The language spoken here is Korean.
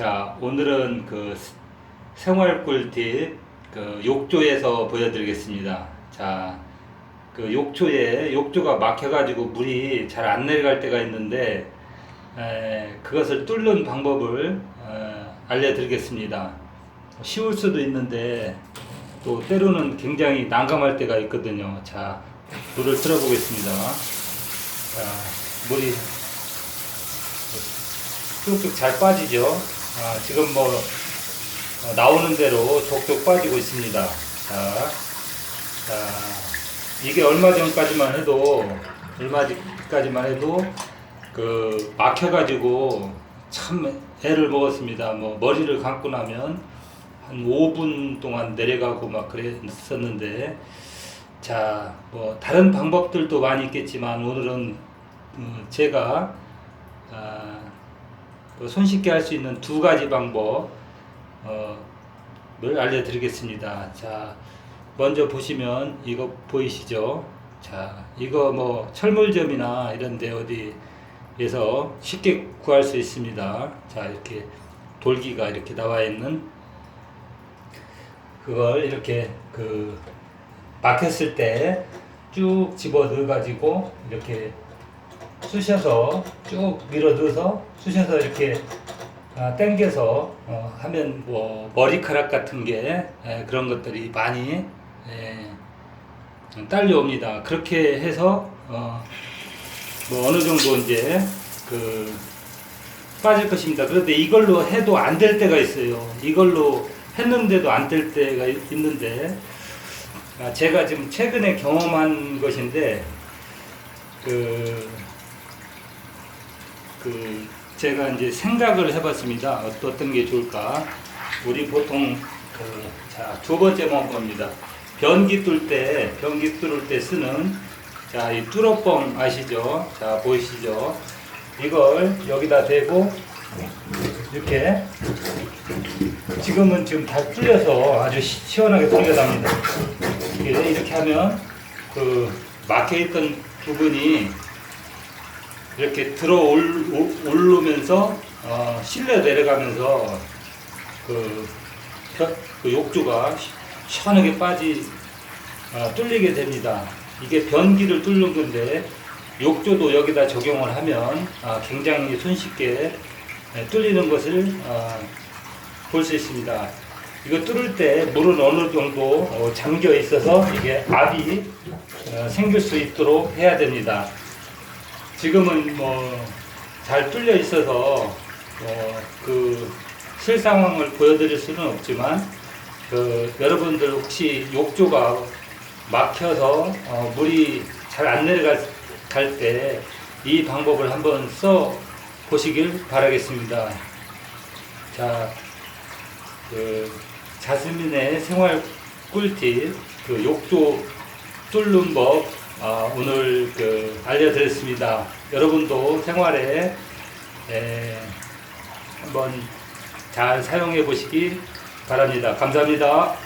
자, 오늘은 그 생활 꿀팁 그 욕조에서 보여드리겠습니다. 자, 그 욕조에 욕조가 막혀가지고 물이 잘 안 내려갈 때가 있는데 에, 그것을 뚫는 방법을 어, 알려드리겠습니다. 쉬울 수도 있는데 또 때로는 굉장히 난감할 때가 있거든요. 자, 물을 틀어보겠습니다. 자, 물이 쭉쭉 잘 빠지죠. 아, 지금 뭐 어, 나오는 대로 족족 빠지고 있습니다. 자, 자, 이게 얼마 전까지만 해도 얼마 전까지만 해도 그 막혀가지고 참 애를 먹었습니다. 뭐 머리를 감고 나면 한 5분 동안 내려가고 막 그랬었는데 자, 뭐 다른 방법들도 많이 있겠지만 오늘은 음, 제가 아, 또 손쉽게 할 수 있는 두 가지 방법 어, 을 알려드리겠습니다. 자, 먼저 보시면 이거 보이시죠? 자, 이거 뭐 철물점이나 이런데 어디에서 쉽게 구할 수 있습니다. 자, 이렇게 돌기가 이렇게 나와 있는 그걸 이렇게 그 막혔을 때 쭉 집어 넣어 가지고 이렇게 쑤셔서 쭉 밀어 넣어서 쑤셔서 이렇게 아, 당겨서 어, 하면 뭐 머리카락 같은 게 에, 그런 것들이 많이 에, 딸려옵니다. 그렇게 해서 어, 뭐 어느 정도 이제 그 빠질 것입니다. 그런데 이걸로 해도 안 될 때가 있어요. 이걸로 했는데도 안 될 때가 있- 있는데 아, 제가 지금 최근에 경험한 것인데 그, 그 제가 이제 생각을 해봤습니다. 어떤 게 좋을까? 우리 보통 그 자 두 번째 방법입니다. 변기 뚫을 때 변기 뚫을 때 쓰는 자 이 뚫어뻥 아시죠? 자 보이시죠? 이걸 여기다 대고 이렇게 지금은 지금 다 뚫려서 아주 시- 시원하게 뚫려납니다. 이렇게 하면 그 막혀있던 부분이 이렇게 들어 올, 올- 오르면서 어, 실려 내려가면서 그, 펴- 그 욕조가 시- 시원하게 빠지 어, 뚫리게 됩니다. 이게 변기를 뚫는 건데 욕조도 여기다 적용을 하면 아, 굉장히 손쉽게 예, 뚫리는 것을 어, 볼수 있습니다. 이거 뚫을 때 물은 어느 정도 어, 잠겨 있어서 이게 압이 어, 생길 수 있도록 해야 됩니다. 지금은 뭐 잘 뚫려 있어서 어, 그 실상황을 보여드릴 수는 없지만 그 여러분들 혹시 욕조가 막혀서 어, 물이 잘 안 내려갈 때 이 방법을 한번 써 보시길 바라겠습니다. 자, 그 자스민의 생활 꿀팁 그 욕조 뚫는 법 아, 오늘 그 알려드렸습니다. 여러분도 생활에 에, 한번 잘 사용해 보시기 바랍니다. 감사합니다.